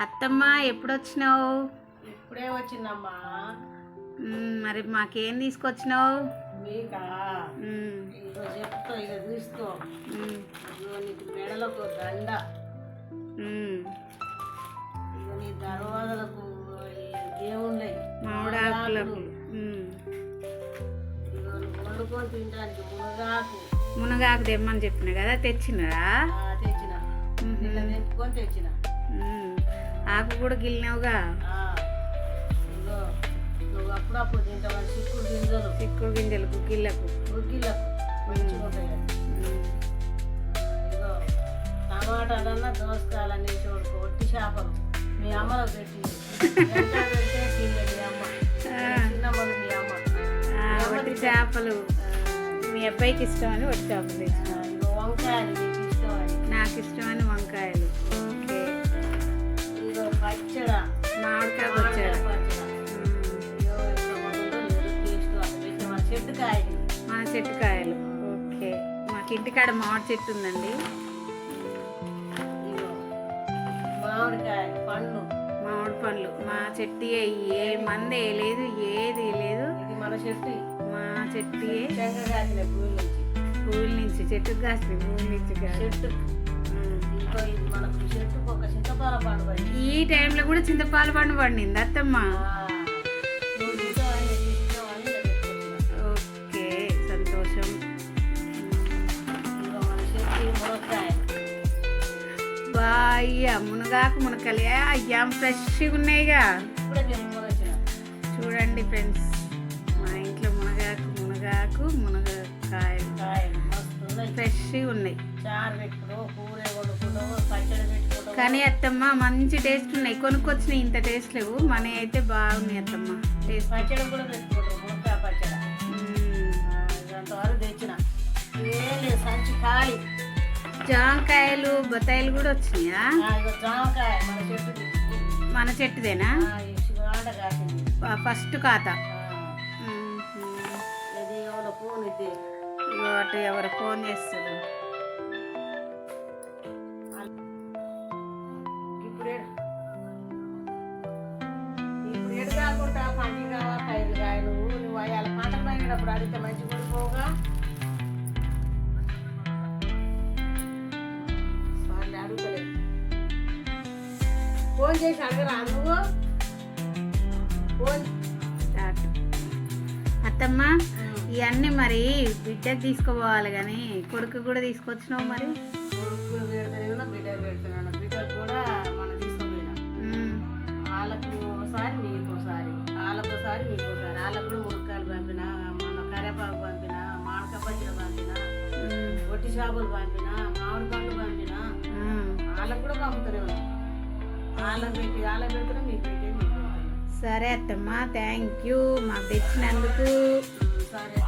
అత్తమ్మ ఎప్పుడు వచ్చినావు ఇప్పుడే వచ్చిందమ్మా. మ్మ్, మరి మాకేం తీసుకొచ్చినావు? చెప్తా ఇక తీసుకో. నీకు మెడలకు దండ. నీ దేవుళ్ళయి మామిడాకులకు. వండుకొని తినడానికి మునగాకు. మునగాకు తెమ్మని చెప్పిన కదా తెచ్చినరా? తెచ్చిన. తెచ్చిన. ఆకు కూడా గిల్లినావుగా అప్పుడప్పుడు చిక్కుడు గింజలు. చిక్కుడు గింజలు గుగ్గిళ్ళకు. టమాటాలన్నా దోసకాయలన్నీ చూడుకో ఒట్టి చేపలు. మీ అమ్మలో పెట్టి. వట్టి చేపలు. మీ అబ్బాయికి ఇష్టమని వట్టి చేపలు వంకాయలు నీకు ఇష్టమని నాకు కాయలు మా చెట్టు కాయలు ఓకే. మాకు ఇంటికాడ మామిడి చెట్టు ఉందండి. మామిడికాయ పండ్లు. మామిడి పండ్లు. మా చెట్టు ఏ మంది లేదు ఏది లేదు. ఇది మన చెట్టు. మా చెట్టు కాసిన భూమి నుంచి. చెట్టుకు కాస్తుంది పువ్వుల నుంచి చెట్టు. ఈ టైంలో కూడా చింతపాలు పండు పండింది అత్తమ్మ. బాయ్యా మునగాకు మునకలే అయ్యాం ఫ్రెష్గా ఉన్నాయిగా. చూడండి ఫ్రెండ్స్ మా ఇంట్లో మునగాకు మునగాకు మునగకాయలు ఉన్నాయి ఫ్రెష్గా ఉన్నాయి. కానీ అత్తమ్మ మంచి టేస్ట్ ఉన్నాయి. కొనుక్కొచ్చినాయి ఇంత టేస్ట్ లేవు. మన అయితే బాగున్నాయి అత్తమ్మ. టేస్ట్. పచ్చడి కూడా తెచ్చిన. ఏం లేదు సంచి ఖాళీ. జామకాయలు బత్తాయిలు కూడా వచ్చినాయా? జామకాయ మన చెట్టుది మన చెట్టుదేనా? ఫస్ట్ ఖాతా. ఎవరో అటు ఫోన్ చేస్తారు ఇప్పుడు ఇప్పుడు ఎడు కాకుండా పండి కావా ఫోన్ చేసి అడగరా నువ్వు? ఫోన్ అత్తమ్మ ఇవన్నీ మరి బిడ్డకు తీసుకుపోవాలి కానీ కొడుకు కూడా తీసుకొచ్చినావు మరి? బిడ్డ. వాళ్ళకు ఒకసారి వాళ్ళకు వాళ్ళకు కూడా పంపిన కరేపాకు పంపిన. ఒట్టి చేపలు పంపిన మామిడి పండ్లు పంపిన. వాళ్ళకు కూడా పంపుతూనే సరే అత్తమ్మ థ్యాంక్ యూ మాకు తెచ్చినందుకు. సరే